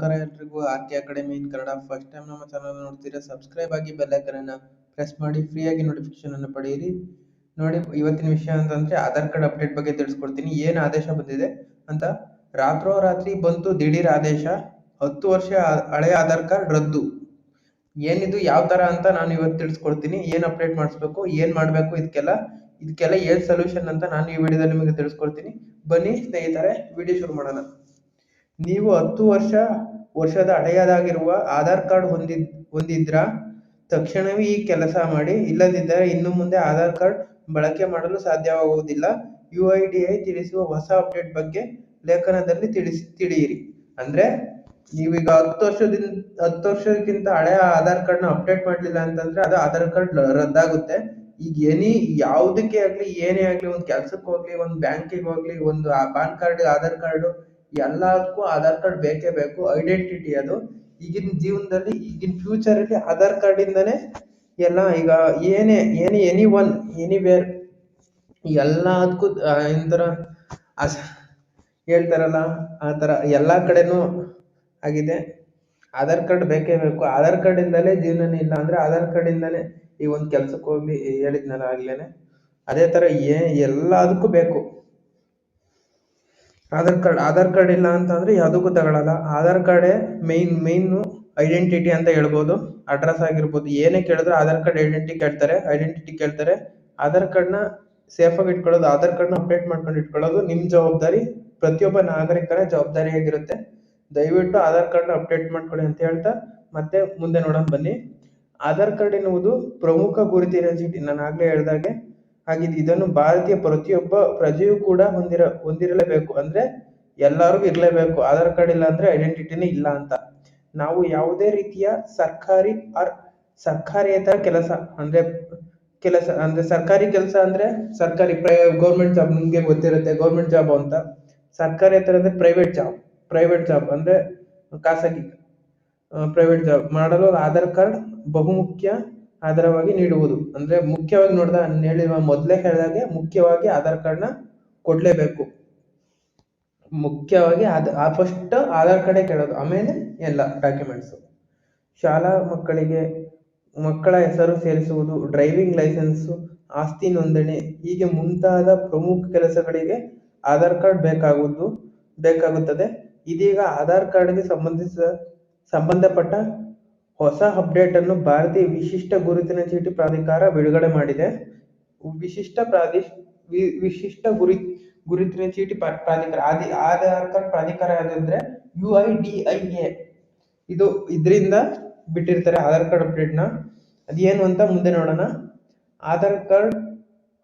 ನಮಸ್ಕಾರ ಎಲ್ರಿಗೂ. R K academy in Kannada. First time ನಮ್ಮ ಚಾನಲ್ ನೋಡ್ತೀರಾ ಸಬ್ಸ್ಕ್ರೈಬ್ ಆಗಿ ಬೆಲ್ ಐಕನ್ ಅನ್ನ ಪ್ರೆಸ್ ಮಾಡಿ. ಫ್ರೀಯಾಗಿ ನೋಟಿಫಿಕೇಶನ್ ಅನ್ನು ಪಡೆಯಿರಿ. ನೋಡಿ, ಇವತ್ತಿನ ವಿಷಯ ಅಂತಂದ್ರೆ ಆಧಾರ್ ಕಾರ್ಡ್ ಅಪ್ಡೇಟ್ ಬಗ್ಗೆ ತಿಳಿಸ್ಕೊಡ್ತೀನಿ. ಏನು ಆದೇಶ ಬಂದಿದೆ ಅಂತ. ರಾತ್ರೋರಾತ್ರಿ ಬಂತು ದಿಢೀರ್ ಆದೇಶ. ಹತ್ತು ವರ್ಷ ಹಳೆಯ ಆಧಾರ್ ಕಾರ್ಡ್ ರದ್ದು. ಏನಿದು, ಯಾವ ತರ ಅಂತ ನಾನು ಇವತ್ತು ತಿಳಿಸ್ಕೊಡ್ತೀನಿ. ಏನ್ ಅಪ್ಡೇಟ್ ಮಾಡಿಸ್ಬೇಕು, ಏನ್ ಮಾಡ್ಬೇಕು ಇದಕ್ಕೆಲ್ಲ ಇದಕ್ಕೆಲ್ಲ ಏನ್ ಸೊಲ್ಯೂಷನ್ ಅಂತ ನಾನು ಈ ವಿಡಿಯೋದಲ್ಲಿ ನಿಮಗೆ ತಿಳಿಸ್ಕೊಡ್ತೀನಿ. ಬನ್ನಿ ಸ್ನೇಹಿತರೆ, ವಿಡಿಯೋ ಶುರು ಮಾಡೋಣ. ನೀವು ಹತ್ತು ವರ್ಷ ವರ್ಷದ ಹಳೆಯದಾಗಿರುವ ಆಧಾರ್ ಕಾರ್ಡ್ ಹೊಂದಿದ್ ಹೊಂದಿದ್ರ ತಕ್ಷಣವೇ ಈ ಕೆಲಸ ಮಾಡಿ, ಇಲ್ಲದಿದ್ದರೆ ಇನ್ನು ಮುಂದೆ ಆಧಾರ್ ಕಾರ್ಡ್ ಬಳಕೆ ಮಾಡಲು ಸಾಧ್ಯವಾಗುವುದಿಲ್ಲ. ಯು ಐ ಡಿ ಐ ತಿಳಿಸುವ ಹೊಸ ಅಪ್ಡೇಟ್ ಬಗ್ಗೆ ಲೇಖನದಲ್ಲಿ ತಿಳಿಸಿ, ತಿಳಿಯಿರಿ. ಅಂದ್ರೆ, ನೀವೀಗ ಹತ್ತು ವರ್ಷದಿಂದ, ಹತ್ತು ವರ್ಷಕ್ಕಿಂತ ಹಳೆಯ ಆಧಾರ್ ಕಾರ್ಡ್ನ ಅಪ್ಡೇಟ್ ಮಾಡಲಿಲ್ಲ ಅಂತಂದ್ರೆ ಅದು ಆಧಾರ್ ಕಾರ್ಡ್ ರದ್ದಾಗುತ್ತೆ. ಈಗ ಎನಿ ಯಾವುದಕ್ಕೆ ಆಗ್ಲಿ, ಏನೇ ಆಗ್ಲಿ, ಒಂದು ಕೆಲ್ಸಕ್ಕೆ ಹೋಗ್ಲಿ, ಒಂದು ಬ್ಯಾಂಕಿಗೆ ಹೋಗ್ಲಿ, ಒಂದು ಪಾನ್ ಕಾರ್ಡ್, ಆಧಾರ್ ಕಾರ್ಡ್ ಎಲ್ಲದಕ್ಕೂ ಆಧಾರ್ ಕಾರ್ಡ್ ಬೇಕೇ ಬೇಕು ಐಡೆಂಟಿಟಿ ಅದು. ಈಗಿನ ಜೀವನದಲ್ಲಿ, ಈಗಿನ ಫ್ಯೂಚರ್ ಅಲ್ಲಿ ಆಧಾರ್ ಕಾರ್ಡ್ ಇಂದಾನೆ ಎಲ್ಲ ಈಗ ಏನೇ ಏನೇ ಎನಿ ಒನ್ ಎನಿವೇರ್ ಎಲ್ಲದಕ್ಕೂ ಅಸ ಹೇಳ್ತಾರಲ್ಲ, ಆ ಥರ ಎಲ್ಲ ಕಡೆನೂ ಆಗಿದೆ. ಆಧಾರ್ ಕಾರ್ಡ್ ಬೇಕೇ ಬೇಕು. ಆಧಾರ್ ಕಾರ್ಡ್ ಇಂದಲೇ ಜೀವನನೇ ಇಲ್ಲ ಅಂದ್ರೆ ಆಧಾರ್ ಕಾರ್ಡ್ ಇಂದಾನೆ ಈ ಒಂದು ಕೆಲಸಕ್ಕೆ ಹೋಗಿ ಹೇಳಿದ್ನಲ್ಲ ಆಗ್ಲೇನೆ. ಅದೇ ತರ ಏ, ಎಲ್ಲದಕ್ಕೂ ಬೇಕು. ಆಧಾರ್ ಕಾರ್ಡ್ ಆಧಾರ್ ಕಾರ್ಡ್ ಇಲ್ಲ ಅಂತಂದ್ರೆ ಯಾವುದಕ್ಕೂ ತಗೊಳಲ್ಲ ಆಧಾರ್ ಕಾರ್ಡೇ ಮೈನ್ ಮೇಯ್ನು ಐಡೆಂಟಿಟಿ ಅಂತ ಹೇಳ್ಬೋದು. ಅಡ್ರೆಸ್ ಆಗಿರ್ಬೋದು. ಏನೇ ಕೇಳಿದ್ರು ಆಧಾರ್ ಕಾರ್ಡ್ ಐಡೆಂಟಿಟಿ ಕೇಳ್ತಾರೆ. ಐಡೆಂಟಿಟಿ ಕೇಳ್ತಾರೆ. ಆಧಾರ್ ಕಾರ್ಡ್ನ ಸೇಫಾಗಿ ಇಟ್ಕೊಳ್ಳೋದು, ಆಧಾರ್ ಕಾರ್ಡ್ನ ಅಪ್ಡೇಟ್ ಮಾಡ್ಕೊಂಡು ಇಟ್ಕೊಳ್ಳೋದು ನಿಮ್ಮ ಜವಾಬ್ದಾರಿ. ಪ್ರತಿಯೊಬ್ಬ ನಾಗರಿಕರ ಜವಾಬ್ದಾರಿಯಾಗಿರುತ್ತೆ ದಯವಿಟ್ಟು ಆಧಾರ್ ಕಾರ್ಡ್ನ ಅಪ್ಡೇಟ್ ಮಾಡ್ಕೊಳ್ಳಿ ಅಂತ ಹೇಳ್ತಾ ಮತ್ತೆ ಮುಂದೆ ನೋಡೋಣ ಬನ್ನಿ. ಆಧಾರ್ ಕಾರ್ಡ್ ಎನ್ನುವುದು ಪ್ರಮುಖ ಗುರುತಿನ ಚೀಟಿ. ನಾನು ಆಗಲೇ ಹೇಳ್ದಾಗೆ ಹಾಗಿದ್ದು ಇದನ್ನು ಭಾರತೀಯ ಪ್ರತಿಯೊಬ್ಬ ಪ್ರಜೆಯೂ ಕೂಡ ಹೊಂದಿರ, ಹೊಂದಿರಲೇಬೇಕು. ಅಂದ್ರೆ ಎಲ್ಲರಿಗೂ ಇರಲೇಬೇಕು. ಆಧಾರ್ ಕಾರ್ಡ್ ಇಲ್ಲ ಅಂದ್ರೆ ಐಡೆಂಟಿಟಿನೇ ಇಲ್ಲ ಅಂತ. ನಾವು ಯಾವುದೇ ರೀತಿಯ ಸರ್ಕಾರಿ ಆರ್ ಸರ್ಕಾರೇತರ ಕೆಲಸ ಅಂದ್ರೆ ಕೆಲಸ ಅಂದ್ರೆ ಸರ್ಕಾರಿ ಕೆಲಸ ಅಂದ್ರೆ ಸರ್ಕಾರಿ ಗೌರ್ಮೆಂಟ್ ಜಾಬ್ ನಿಮ್ಗೆ ಗೊತ್ತಿರುತ್ತೆ. ಗೌರ್ಮೆಂಟ್ ಜಾಬ್ ಅಂತ. ಸರ್ಕಾರೇತರ ಅಂದ್ರೆ ಪ್ರೈವೇಟ್ ಜಾಬ್ ಪ್ರೈವೇಟ್ ಜಾಬ್ ಅಂದ್ರೆ ಖಾಸಗಿ ಪ್ರೈವೇಟ್ ಜಾಬ್ ಮಾಡಲು ಆಧಾರ್ ಕಾರ್ಡ್ ಬಹುಮುಖ್ಯ ಆಧಾರವಾಗಿ ನೀಡುವುದು. ಅಂದ್ರೆ ಮುಖ್ಯವಾಗಿ ನೋಡ್ದ ನಾನ್ ಹೇಳಿರುವ ಮೊದಲೇ ಹೇಳಿದಾಗೆ ಮುಖ್ಯವಾಗಿ ಆಧಾರ್ ಕಾರ್ಡ್ನ ಕೊಡ್ಲೇಬೇಕು. ಮುಖ್ಯವಾಗಿ ಆ ಫಸ್ಟ್ ಆಧಾರ್ ಕಾರ್ಡೇ ಕೇಳೋದು, ಆಮೇಲೆ ಎಲ್ಲ ಡಾಕ್ಯುಮೆಂಟ್ಸ್. ಶಾಲಾ ಮಕ್ಕಳಿಗೆ, ಮಕ್ಕಳ ಹೆಸರು ಸೇರಿಸುವುದು, ಡ್ರೈವಿಂಗ್ ಲೈಸೆನ್ಸ್, ಆಸ್ತಿ ನೋಂದಣಿ, ಹೀಗೆ ಮುಂತಾದ ಪ್ರಮುಖ ಕೆಲಸಗಳಿಗೆ ಆಧಾರ್ ಕಾರ್ಡ್ ಬೇಕಾಗುವುದು, ಬೇಕಾಗುತ್ತದೆ. ಇದೀಗ ಆಧಾರ್ ಕಾರ್ಡ್ಗೆ ಸಂಬಂಧಿಸಿದ ಸಂಬಂಧಪಟ್ಟ ಹೊಸ ಅಪ್ಡೇಟ್ ಅನ್ನು ಭಾರತೀಯ ವಿಶಿಷ್ಟ ಗುರುತಿನ ಚೀಟಿ ಪ್ರಾಧಿಕಾರ ಬಿಡುಗಡೆ ಮಾಡಿದೆ. ವಿಶಿಷ್ಟ ಪ್ರಾದೇಶ ವಿಶಿಷ್ಟ ಗುರಿ, ಗುರುತಿನ ಚೀಟಿ ಪ್ರಾ- ಪ್ರಾಧಿಕಾರ, ಆದಿ, ಆಧಾರ್ ಕಾರ್ಡ್ ಪ್ರಾಧಿಕಾರ ಯಾವ್ದಂದ್ರೆ U I D A I ಇದು ಇದರಿಂದ ಬಿಟ್ಟಿರ್ತಾರೆ ಆಧಾರ್ ಕಾರ್ಡ್ ಅಪ್ಡೇಟ್ನ. ಅದೇನು ಅಂತ ಮುಂದೆ ನೋಡೋಣ. ಆಧಾರ್ ಕಾರ್ಡ್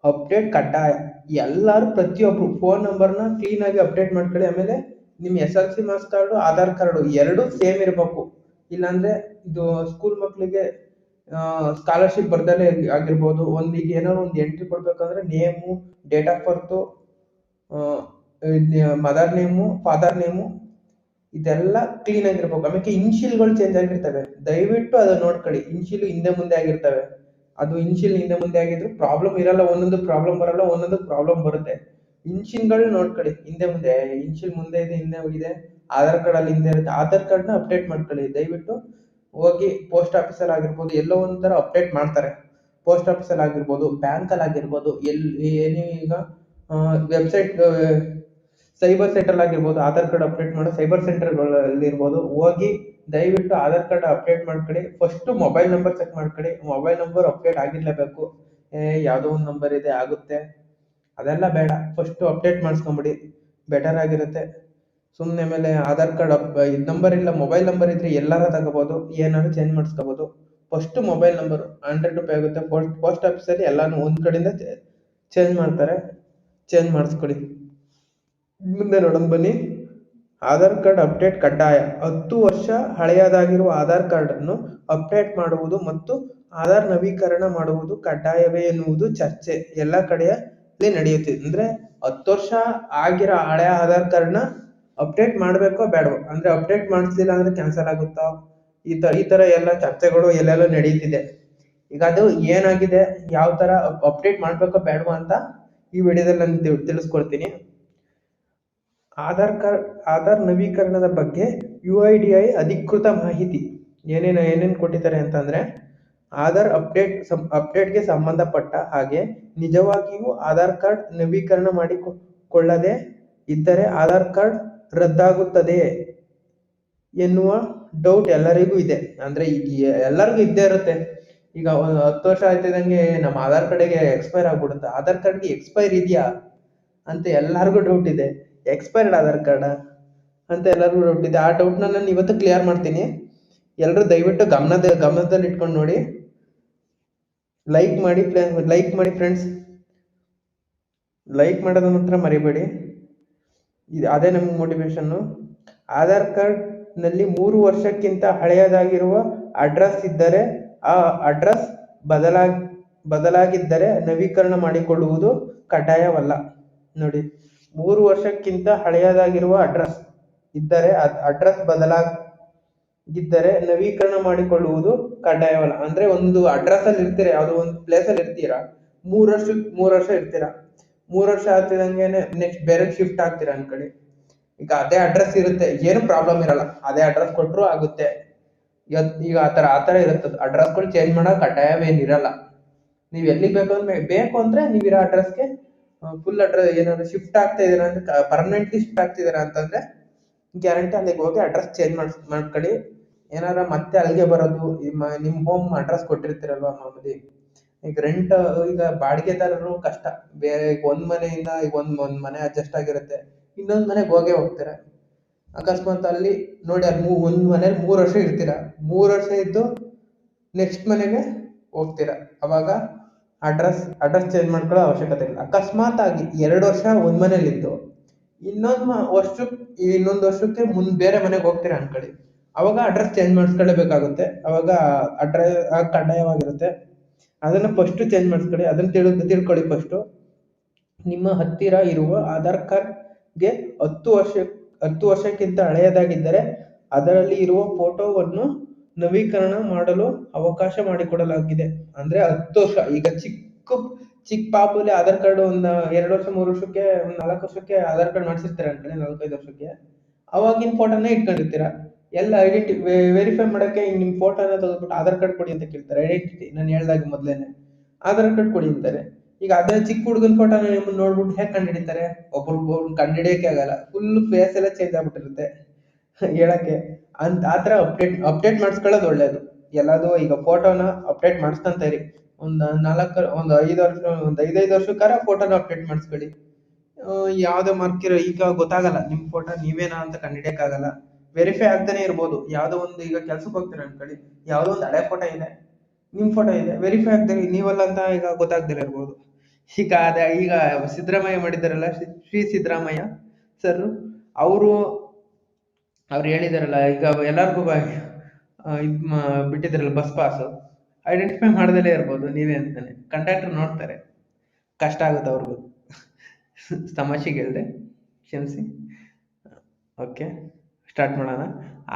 ಅಪ್ಡೇಟ್ ಕಡ್ಡಾಯ. ಎಲ್ಲರೂ ಪ್ರತಿಯೊಬ್ರು ಫೋನ್ ನಂಬರ್ನ ಕ್ಲೀನ್ ಆಗಿ ಅಪ್ಡೇಟ್ ಮಾಡ್ಕೊಳ್ಳಿ. ಆಮೇಲೆ ನಿಮ್ S L C marks card, Aadhaar card ಎರಡು ಸೇಮ್ ಇರಬೇಕು. ಇಲ್ಲಾಂದ್ರೆ ಇದು ಸ್ಕೂಲ್ ಮಕ್ಕಳಿಗೆ ಸ್ಕಾಲರ್ಶಿಪ್ ಬರ್ದಲೇ ಆಗಿರ್ಬೋದು. ಒಂದ್ ಈಗ ಏನಾದ್ರು ಒಂದು ಎಂಟ್ರಿ ಕೊಡ್ಬೇಕಂದ್ರೆ name date of birth mother name father name ಇದೆಲ್ಲ ಕ್ಲೀನ್ ಆಗಿರ್ಬೇಕು. ಆಮೇಲೆ ಇನ್ಶಿಲ್ಗಳು ಚೇಂಜ್ ಆಗಿರ್ತವೆ. ದಯವಿಟ್ಟು ಅದನ್ನ ನೋಡ್ಕೊಳ್ಳಿ ಇನ್ಶಿಲ್ ಹಿಂದೆ ಮುಂದೆ ಆಗಿರ್ತವೆ. ಅದು ಇನ್ಶಿಲ್ ಹಿಂದೆ ಮುಂದೆ ಆಗಿದ್ರು ಪ್ರಾಬ್ಲಮ್ ಇರಲ್ಲ. ಒಂದೊಂದು ಪ್ರಾಬ್ಲಮ್ ಬರಲ್ಲ, ಒಂದೊಂದು ಪ್ರಾಬ್ಲಮ್ ಬರುತ್ತೆ. ಇನ್ಶಿಲ್ಗಳು ನೋಡ್ಕೊಳ್ಳಿ ಹಿಂದೆ ಮುಂದೆ ಇನ್ಶಿಲ್ ಮುಂದೆ ಇದೆ, ಹಿಂದೆ ಇದೆ ಆಧಾರ್ ಕಾರ್ಡ್ ಅಲ್ಲಿ ಹಿಂದೆ ಇರುತ್ತೆ. ಆಧಾರ್ ಕಾರ್ಡ್ನ ಅಪ್ಡೇಟ್ ಮಾಡ್ಕೊಳ್ಳಿ. ದಯವಿಟ್ಟು ಹೋಗಿ ಪೋಸ್ಟ್ ಆಫೀಸಲ್ಲಿ ಆಗಿರ್ಬೋದು, ಎಲ್ಲೋ ಒಂಥರ ಅಪ್ಡೇಟ್ ಮಾಡ್ತಾರೆ. ಪೋಸ್ಟ್ ಆಫೀಸಲ್ಲಿ ಆಗಿರ್ಬೋದು ಬ್ಯಾಂಕ್ ಅಲ್ಲಿ ಆಗಿರ್ಬೋದು ಎಲ್ಲಿ ಏನು ಈಗ ವೆಬ್ಸೈಟ್ ಸೈಬರ್ ಸೆಂಟರ್ ಆಗಿರ್ಬೋದು, ಆಧಾರ್ ಕಾರ್ಡ್ ಅಪ್ಡೇಟ್ ಮಾಡೋ ಸೈಬರ್ ಸೆಂಟರ್ಗಳಲ್ಲಿ ಇರ್ಬೋದು. ಹೋಗಿ ದಯವಿಟ್ಟು ಆಧಾರ್ ಕಾರ್ಡ್ ಅಪ್ಡೇಟ್ ಮಾಡ್ಕೊಳ್ಳಿ. ಫಸ್ಟ್ ಮೊಬೈಲ್ ನಂಬರ್ ಚೆಕ್ ಮಾಡ್ಕೊಳ್ಳಿ. ಮೊಬೈಲ್ ನಂಬರ್ ಅಪ್ಡೇಟ್ ಆಗಿರ್ಲೇಬೇಕು. ಯಾವುದೋ ಒಂದು ನಂಬರ್ ಇದೆ, ಆಗುತ್ತೆ. ಅದೆಲ್ಲ ಬೇಡ. First update ಮಾಡಿಸ್ಕೊಂಬಿಡಿ. ಬೆಟರ್ ಆಗಿರುತ್ತೆ. ಸುಮ್ಮನೆ ಮೇಲೆ ಆಧಾರ್ ಕಾರ್ಡ್ ಅಪ್ ನಂಬರ್ ಇಲ್ಲ ಮೊಬೈಲ್ ನಂಬರ್ ಇದ್ರೆ ಎಲ್ಲಾರ ತಗೋಬಹುದು ಏನಾದ್ರು ಚೇಂಜ್ ಮಾಡಿಸ್ಕೋಬಹುದು ಫಸ್ಟ್ ಮೊಬೈಲ್ ನಂಬರ್ ಹಂಡ್ರೆಡ್ ರೂಪಾಯಿ ಆಗುತ್ತೆ. ಪೋಸ್ಟ್ ಪೋಸ್ಟ್ ಆಫೀಸಲ್ಲಿ ಎಲ್ಲಾನು ಒಂದ್ ಕಡೆಯಿಂದ ಚೇಂಜ್ ಮಾಡ್ತಾರೆ. ಚೇಂಜ್ ಮಾಡಿಸ್ಕೊಳ್ಳಿ ಮುಂದೆ ನೋಡೋಣ ಬನ್ನಿ. ಆಧಾರ್ ಕಾರ್ಡ್ ಅಪ್ಡೇಟ್ ಕಡ್ಡಾಯ. ಹತ್ತು ವರ್ಷ ಹಳೆಯದಾಗಿರುವ ಆಧಾರ್ ಕಾರ್ಡ್ ಅನ್ನು ಅಪ್ಡೇಟ್ ಮಾಡುವುದು ಮತ್ತು ಆಧಾರ್ ನವೀಕರಣ ಮಾಡುವುದು ಕಡ್ಡಾಯವೇ ಎನ್ನುವುದು ಚರ್ಚೆ. ಎಲ್ಲ ಕಡೆಯಲ್ಲಿ ನಡೆಯುತ್ತಿದೆ ಅಂದ್ರೆ ಹತ್ತು ವರ್ಷ ಆಗಿರೋ ಹಳೆಯ ಆಧಾರ್ ಕಾರ್ಡ್ನ ಅಪ್ಡೇಟ್ ಮಾಡಬೇಕೋ ಬೇಡವೋ? ಅಂದ್ರೆ ಅಪ್ಡೇಟ್ ಮಾಡಿಸ್ಲಿಲ್ಲ ಅಂದ್ರೆ ಕ್ಯಾನ್ಸಲ್ ಆಗುತ್ತಾ? ಈ ತರ ಈ ತರ ಎಲ್ಲ ಚರ್ಚೆಗಳು ಎಲ್ಲೆಲ್ಲ ನಡೀತಿದೆ. ಈಗ ಅದು ಏನಾಗಿದೆ? ಯಾವ ತರ ಅಪ್ಡೇಟ್ ಮಾಡಬೇಕೋ ಬೇಡವೋ ಅಂತ ಈ ವಿಡಿಯೋದಲ್ಲಿ ನಾನು ತಿಳಿಸ್ಕೊಡ್ತೀನಿ. ಆಧಾರ್ ಕಾರ್ಡ್ ಆಧಾರ್ ನವೀಕರಣದ ಬಗ್ಗೆ ಯು ಐ ಡಿ ಐ ಅಧಿಕೃತ ಮಾಹಿತಿ. ಏನೇನು ಏನೇನು ಕೊಟ್ಟಿದ್ದಾರೆ ಅಂತಂದ್ರೆ, ಆಧಾರ್ ಅಪ್ಡೇಟ್ ಅಪ್ಡೇಟ್ಗೆ ಸಂಬಂಧಪಟ್ಟ ಹಾಗೆ ನಿಜವಾಗಿಯೂ ಆಧಾರ್ ಕಾರ್ಡ್ ನವೀಕರಣ ಮಾಡಿಕೊಳ್ಳದೆ ಇದ್ದರೆ ಆಧಾರ್ ಕಾರ್ಡ್ ರದ್ದಾಗುತ್ತದೆ ಎನ್ನುವ ಡೌಟ್ ಎಲ್ಲರಿಗೂ ಇದೆ. ಅಂದ್ರೆ ಎಲ್ಲರಿಗೂ ಇದ್ದೇ ಇರುತ್ತೆ. ಈಗ ಒಂದು ಹತ್ತು ವರ್ಷ ಆಯ್ತಿದಂಗೆ ನಮ್ಮ ಆಧಾರ್ ಕಾರ್ಡಿಗೆ ಎಕ್ಸ್ಪೈರ್ ಆಗ್ಬಿಡುತ್ತೆ. ಆಧಾರ್ ಕಾರ್ಡ್ಗೆ ಎಕ್ಸ್ಪೈರ್ ಇದೆಯಾ ಅಂತ ಎಲ್ಲರಿಗೂ ಡೌಟ್ ಇದೆ. ಎಕ್ಸ್ಪೈರ್ಡ್ ಆಧಾರ್ ಕಾರ್ಡ ಅಂತ ಎಲ್ಲರಿಗೂ ಡೌಟ್ ಇದೆ. ಆ ಡೌಟ್ನ ನಾನು ಇವತ್ತು ಕ್ಲಿಯರ್ ಮಾಡ್ತೀನಿ. ಎಲ್ಲರೂ ದಯವಿಟ್ಟು ಗಮನದ, ಗಮನದಲ್ಲಿ ಇಟ್ಕೊಂಡು ನೋಡಿ. ಲೈಕ್ ಮಾಡಿ ಲೈಕ್ ಮಾಡಿ ಫ್ರೆಂಡ್ಸ್ ಲೈಕ್ ಮಾಡೋದ ಮಾತ್ರ ಮರಿಬೇಡಿ. ಇದು ಅದೇ ನಮ್ಗೆ ಮೋಟಿವೇಶನ್ನು ಆಧಾರ್ ಕಾರ್ಡ್ನಲ್ಲಿ ಮೂರು ವರ್ಷಕ್ಕಿಂತ ಹಳೆಯದಾಗಿರುವ ಅಡ್ರೆಸ್ ಇದ್ದರೆ ಆ ಅಡ್ರೆಸ್ ಬದಲಾಗಿ, ಬದಲಾಗಿದ್ದರೆ ನವೀಕರಣ ಮಾಡಿಕೊಳ್ಳುವುದು ಕಡ್ಡಾಯವಲ್ಲ. ನೋಡಿ, ಮೂರು ವರ್ಷಕ್ಕಿಂತ ಹಳೆಯದಾಗಿರುವ ಅಡ್ರೆಸ್ ಇದ್ದರೆ ಅಡ್ರೆಸ್ ಬದಲಾಗಿದ್ದರೆ ನವೀಕರಣ ಮಾಡಿಕೊಳ್ಳುವುದು ಕಡ್ಡಾಯವಲ್ಲ. ಅಂದ್ರೆ ಒಂದು ಅಡ್ರೆಸ್ ಅಲ್ಲಿ ಇರ್ತೀರಾ, ಯಾವುದೋ ಒಂದು ಪ್ಲೇಸ್ ಅಲ್ಲಿ ಇರ್ತೀರಾ ಮೂರು ವರ್ಷ ಮೂರು ವರ್ಷ ಇರ್ತೀರಾ? ಮೂರ್ ವರ್ಷ ಆಗ್ತಿದಂಗೆನೆ ನೆಕ್ಸ್ಟ್ ಬೇರೆ ಶಿಫ್ಟ್ ಆಗ್ತೀರಾ ಅನ್ಕೊಳ್ಳಿ ಈಗ ಅದೇ ಅಡ್ರೆಸ್ ಇರುತ್ತೆ, ಏನು ಪ್ರಾಬ್ಲಮ್ ಇರಲ್ಲ. ಅದೇ ಅಡ್ರೆಸ್ ಕೊಟ್ರು ಆಗುತ್ತೆ. ಈಗ ಆತರ ಆತರ ಇರುತ್ತೆ ಅಡ್ರೆಸ್ಗಳು ಚೇಂಜ್ ಮಾಡೋಕೆ ಕಡ್ಡಾಯವೇನಿರಲ್ಲ ನೀವು ಎಲ್ಲಿಗೆ ಬೇಕು ಅಂದ್ರೆ ಬೇಕು ಅಂದ್ರೆ ನೀವಿರೋ ಅಡ್ರೆಸ್ಗೆ ಫುಲ್ ಅಡ್ರೆಸ್ ಏನಾದ್ರು ಶಿಫ್ಟ್ ಆಗ್ತಾ ಇದೀರಾ ಅಂತ ಪರ್ಮನೆಂಟ್ಲಿ ಶಿಫ್ಟ್ ಆಗ್ತಿದ್ದೀರಾ ಅಂತಂದ್ರೆ ಗ್ಯಾರಂಟಿ ಅಲ್ಲಿಗೆ ಹೋಗಿ ಅಡ್ರೆಸ್ ಚೇಂಜ್ ಮಾಡ್ಸ್, ಮಾಡ್ಕೊಳ್ಳಿ. ಏನಾರ ಮತ್ತೆ ಅಲ್ಲಿಗೆ ಬರೋದು, ನಿಮ್ಮ ಹೋಮ್ ಅಡ್ರೆಸ್ ಕೊಟ್ಟಿರ್ತೀರಲ್ವಾ ಮಾಮೂಲಿ? ಈಗ ರೆಂಟ್ ಈಗ ಬಾಡಿಗೆದಾರರು ಕಷ್ಟ. ಬೇರೆ ಈಗ ಒಂದ್ ಮನೆಯಿಂದ ಈಗ ಒಂದ್ ಒಂದ್ ಮನೆ ಅಡ್ಜಸ್ಟ್ ಆಗಿರುತ್ತೆ. ಇನ್ನೊಂದ್ ಮನೆಗೆ ಹೋಗೇ ಹೋಗ್ತಾರೆ. ಅಕಸ್ಮಾತ್ ಅಲ್ಲಿ ನೋಡಿ ಅಲ್ಲಿ ಮೂ, ಒಂದ್ ಮನೇಲಿ ಮೂರ್ ವರ್ಷ ಇರ್ತೀರ. ಮೂರ್ ವರ್ಷ ಇದ್ದು ನೆಕ್ಸ್ಟ್ ಮನೆಗೆ ಹೋಗ್ತೀರಾ. ಅವಾಗ ಅಡ್ರೆಸ್ ಅಡ್ರೆಸ್ ಚೇಂಜ್ ಮಾಡ್ಕೊಳ್ಳೋ ಅವಶ್ಯಕತೆ ಇಲ್ಲ. ಅಕಸ್ಮಾತ್ ಆಗಿ ಎರಡು ವರ್ಷ ಒಂದ್ ಮನೇಲಿ ಇದ್ದು ಇನ್ನೊಂದ್ ವರ್ಷಕ್ಕೆ ಇನ್ನೊಂದ್ ವರ್ಷಕ್ಕೆ ಮುಂದ್ ಬೇರೆ ಮನೆಗೆ ಹೋಗ್ತೀರಾ ಅನ್ಕೊಳ್ಳಿ. ಅವಾಗ ಅಡ್ರೆಸ್ ಚೇಂಜ್ ಮಾಡಿಸ್ಕೊಳ್ಳೇಬೇಕಾಗುತ್ತೆ ಅವಾಗ ಅಡ್ರೆಸ್ ಕಡ್ಡಾಯವಾಗಿರುತ್ತೆ. ಅದನ್ನ ಫಸ್ಟ್ ಚೇಂಜ್ ಮಾಡಿಸ್ಕೊಳ್ಳಿ ಅದನ್ನ ತಿಳ್, ತಿಳ್ಕೊಳ್ಳಿ ಫಸ್ಟ್ ನಿಮ್ಮ ಹತ್ತಿರ ಇರುವ ಆಧಾರ್ ಕಾರ್ಡ್ಗೆ ಹತ್ತು ವರ್ಷ, ಹತ್ತು ವರ್ಷಕ್ಕಿಂತ ಹಳೆಯದಾಗಿದ್ದರೆ ಅದರಲ್ಲಿ ಇರುವ ಫೋಟೋವನ್ನು ನವೀಕರಣ ಮಾಡಲು ಅವಕಾಶ ಮಾಡಿಕೊಡಲಾಗಿದೆ. ಅಂದ್ರೆ ಹತ್ತು ವರ್ಷ, ಈಗ ಚಿಕ್ಕ ಚಿಕ್ಕ ಪಾಪುಲಿ ಆಧಾರ್ ಕಾರ್ಡ್ ಒಂದು ಎರಡು ವರ್ಷ, ಮೂರು ವರ್ಷಕ್ಕೆ ಒಂದು ನಾಲ್ಕು ವರ್ಷಕ್ಕೆ ಆಧಾರ್ ಕಾರ್ಡ್ ಮಾಡಿಸಿರ್ತಾರೆ ಅನ್ಕೊಳ್ಳಿ ನಾಲ್ಕೈದು ವರ್ಷಕ್ಕೆ. ಅವಾಗಿನ ಫೋಟೋನೇ ಇಟ್ಕೊಂಡಿರ್ತೀರಾ. ಎಲ್ಲ ಐಡೆಂಟಿ ವೆರಿಫೈ ಮಾಡೋಕ್ಕೆ ನಿಮ್ಮ ನಿಮ್ ಫೋಟೋನ ತೆಗೆದ್ಬಿಟ್ಟು ಆಧಾರ್ ಕಾರ್ಡ್ ಕೊಡಿ ಅಂತ ಕೇಳ್ತಾರೆ ಐಡೆಂಟಿಟಿ ನಾನು ಹೇಳ್ದಾಗ ಮೊದಲೇನೆ. ಆಧಾರ್ ಕಾರ್ಡ್ ಕೊಡಿ ಅಂತಾರೆ. ಈಗ ಅದೇ ಚಿಕ್ಕ ಹುಡುಗನ ಫೋಟೋನ ನಿಮ್ಮನ್ನು ನೋಡ್ಬಿಟ್ಟು ಹೇಗೆ ಕಂಡುಹಿಡಿತಾರೆ? ಒಬ್ರು ಒಬ್ರು ಕಂಡುಹಿಡಿಯಕ್ಕೆ ಆಗಲ್ಲ. ಫುಲ್ ಫೇಸ್ ಎಲ್ಲ ಚೇಂಜ್ ಆಗ್ಬಿಟ್ಟಿರುತ್ತೆ ಹೇಳಕ್ಕೆ. ಅಂತ ಆತರ ಅಪ್ಡೇಟ್ ಅಪ್ಡೇಟ್ ಮಾಡಿಸ್ಕೊಳ್ಳೋದು ಒಳ್ಳೇದು. ಎಲ್ಲಾದು ಈಗ ಫೋಟೋನ ಅಪ್ಡೇಟ್ ಮಾಡಿಸ್ಕೊಂತ ಇರಿ. ಒಂದು ನಾಲ್ಕು, ಒಂದು ಐದು ವರ್ಷ, ಒಂದು ಐದೈದು ವರ್ಷಕ್ಕಾರ ಫೋಟೋನ ಅಪ್ಡೇಟ್ ಮಾಡಿಸ್ಕೊಳ್ಳಿ. ಯಾವುದೇ ಮಾರ್ಕ್ ಇರೋ, ಈಗ ಗೊತ್ತಾಗಲ್ಲ ನಿಮ್ಮ ಫೋಟೋ ನೀವೇನಾ ಅಂತ ಕಂಡುಹಿಡಿಯಕ್ಕಾಗಲ್ಲ ವೆರಿಫೈ ಆಗ್ತಾನೆ ಇರ್ಬೋದು. ಯಾವುದೋ ಒಂದು ಈಗ ಕೆಲ್ಸಕ್ಕೆ ಹೋಗ್ತೀರ ಅನ್ಕೊಳ್ಳಿ ಯಾವುದೋ ಒಂದು ಹಳೆ ಫೋಟೋ ಇದೆ. ನಿಮ್ಮ ಫೋಟೋ ಇದೆ. ವೆರಿಫೈ ಆಗ್ತಾರೆ ನೀವಲ್ಲ ಅಂತ ಈಗ ಗೊತ್ತಾಗ್ದಿರ ಇರ್ಬೋದು. ಈಗ ಅದೇ, ಈಗ ಸಿದ್ದರಾಮಯ್ಯ ಮಾಡಿದಾರಲ್ಲ ಶ್ರೀ- ಸಿದ್ದರಾಮಯ್ಯ ಸರ್ ಅವರು, ಅವ್ರು ಹೇಳಿದಾರಲ್ಲ, ಈಗ ಎಲ್ಲರಿಗೂ ಇದ್ ಬಿಟ್ಟಿದಾರಲ್ಲ ಬಸ್ ಪಾಸ್ ಐಡೆಂಟಿಫೈ ಮಾಡ್ದಲೇ ಇರ್ಬೋದು ನೀವೇ ಅಂತಾನೆ. ಕಂಡಕ್ಟರ್ ನೋಡ್ತಾರೆ. ಕಷ್ಟ ಆಗುತ್ತೆ ಅವ್ರಿಗೂ. ತಮಾಷೆಗೆ ಹೇಳಿದೆ. ಕ್ಷಮಿಸಿ. ಓಕೆ. ಸ್ಟಾರ್ಟ್ ಮಾಡೋಣ.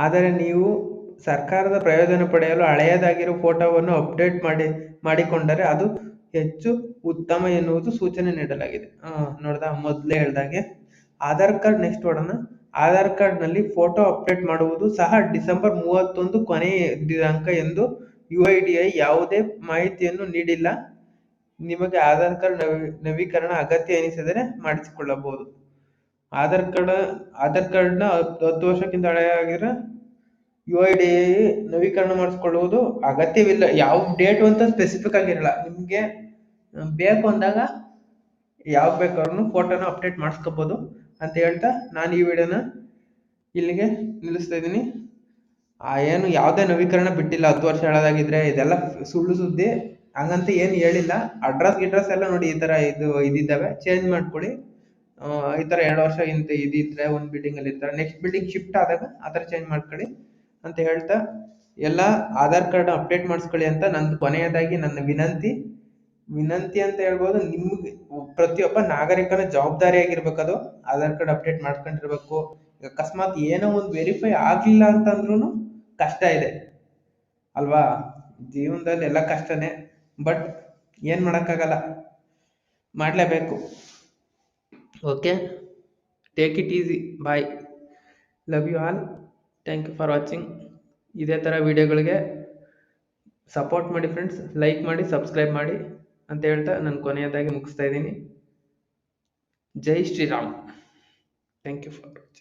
ಆದರೆ ನೀವು ಸರ್ಕಾರದ ಪ್ರಯೋಜನ ಪಡೆಯಲು ಹಳೆಯದಾಗಿರೋ ಫೋಟೋವನ್ನು ಅಪ್ಡೇಟ್ ಮಾಡಿ, ಮಾಡಿಕೊಂಡರೆ ಅದು ಹೆಚ್ಚು ಉತ್ತಮ ಎನ್ನುವುದು ಸೂಚನೆ ನೀಡಲಾಗಿದೆ. ನೋಡ್ದ, ಮೊದಲೇ ಹೇಳ್ದಾಗೆ. ಆಧಾರ್ ಕಾರ್ಡ್ ನೆಕ್ಸ್ಟ್ ನೋಡೋಣ ಆಧಾರ್ ಕಾರ್ಡ್ನಲ್ಲಿ ಫೋಟೋ ಅಪ್ಡೇಟ್ ಮಾಡುವುದು ಸಹ ಡಿಸೆಂಬರ್ ಮೂವತ್ತೊಂದು ಕೊನೆಯ ದಿನಾಂಕ ಎಂದು ಯು ಐ ಡಿ ಐ ಯಾವುದೇ ಮಾಹಿತಿಯನ್ನು ನೀಡಿಲ್ಲ. ನಿಮಗೆ ಆಧಾರ್ ಕಾರ್ಡ್ ನವೀ, ನವೀಕರಣ ಅಗತ್ಯ ಎನಿಸಿದರೆ ಮಾಡಿಸಿಕೊಳ್ಳಬಹುದು. ಆಧಾರ್ ಕಾರ್ಡ್, ಆಧಾರ್ ಕಾರ್ಡ್ನ ಹತ್ತು ಹತ್ತು ವರ್ಷಕ್ಕಿಂತ ಹಳೆಯಾಗಿರ ಯು ಐ ಡಿ ನವೀಕರಣ ಮಾಡಿಸ್ಕೊಳ್ಳುವುದು ಅಗತ್ಯವಿಲ್ಲ. ಯಾವ ಡೇಟು ಅಂತ ಸ್ಪೆಸಿಫಿಕ್ ಆಗಿರಲ್ಲ. ನಿಮಗೆ ಬೇಕು ಅಂದಾಗ ಯಾವಾಗ ಬೇಕಾದ್ರೂ ಫೋಟೋನ ಅಪ್ಡೇಟ್ ಮಾಡಿಸ್ಕೋಬೋದು ಅಂತ ಹೇಳ್ತಾ ನಾನು ಈ ವಿಡಿಯೋನ ಇಲ್ಲಿಗೆ ನಿಲ್ಲಿಸ್ತಾ ಇದ್ದೀನಿ. ಆ, ಏನು ಯಾವುದೇ ನವೀಕರಣ ಬಿಟ್ಟಿಲ್ಲ. ಹತ್ತು ವರ್ಷ ಹೇಳೋದಾಗಿದ್ರೆ ಇದೆಲ್ಲ ಸುಳ್ಳು ಸುದ್ದಿ. ಹಂಗಂತ ಏನು ಹೇಳಿಲ್ಲ. ಅಡ್ರೆಸ್ ಗಿಡ್ರೆಸ್ ಎಲ್ಲ ನೋಡಿ ಈ ಥರ ಇದು, ಇದಿದ್ದಾವೆ. ಚೇಂಜ್ ಮಾಡ್ಕೊಳ್ಳಿ. ಈ ತರ ಎರಡು ವರ್ಷ ಇಂತ ಇದಿದ್ರೆ ಒಂದು ಬಿಲ್ಡಿಂಗ್ ಅಲ್ಲಿ ಇರ್ತಾರೆ. ನೆಕ್ಸ್ಟ್ ಬಿಲ್ಡಿಂಗ್ ಶಿಫ್ಟ್ ಆದಾಗ ಆ ಥರ ಚೇಂಜ್ ಮಾಡ್ಕೊಳ್ಳಿ ಅಂತ ಹೇಳ್ತಾ ಎಲ್ಲ ಆಧಾರ್ ಕಾರ್ಡ್ ಅಪ್ಡೇಟ್ ಮಾಡಿಸ್ಕೊಳ್ಳಿ ಅಂತ ನಂದು ಕೊನೆಯದಾಗಿ ನನ್ನ ವಿನಂತಿ. ವಿನಂತಿ ಅಂತ ಹೇಳ್ಬೋದು ನಿಮ್ಗೆ ಪ್ರತಿಯೊಬ್ಬ ನಾಗರಿಕನ ಅದು ಆಧಾರ್ ಕಾರ್ಡ್ ಅಪ್ಡೇಟ್ ಮಾಡ್ಕೊಂಡಿರ್ಬೇಕು. ಅಕಸ್ಮಾತ್ ಏನೋ ಒಂದು ವೆರಿಫೈ ಆಗ್ಲಿಲ್ಲ ಅಂತಂದ್ರೂ ಕಷ್ಟ ಇದೆ. ಅಲ್ವಾ? ಜೀವನದಲ್ಲಿ ಎಲ್ಲ ಕಷ್ಟನೇ. ಬಟ್ ಏನ್ ಮಾಡೋಕ್ಕಾಗಲ್ಲ. ಮಾಡ್ಲೇಬೇಕು. Okay take it easy bye love you all thank you for watching ಇದೇ ಥರ ವೀಡಿಯೋಗಳಿಗೆ ಸಪೋರ್ಟ್ ಮಾಡಿ ಫ್ರೆಂಡ್ಸ್ ಲೈಕ್ ಮಾಡಿ ಸಬ್ಸ್ಕ್ರೈಬ್ ಮಾಡಿ ಅಂತ ಹೇಳ್ತಾ ನಾನು ಕೊನೆಯದಾಗಿ ಮುಗಿಸ್ತಾ ಇದ್ದೀನಿ. ಜೈ Shri Ram. Thank you for watching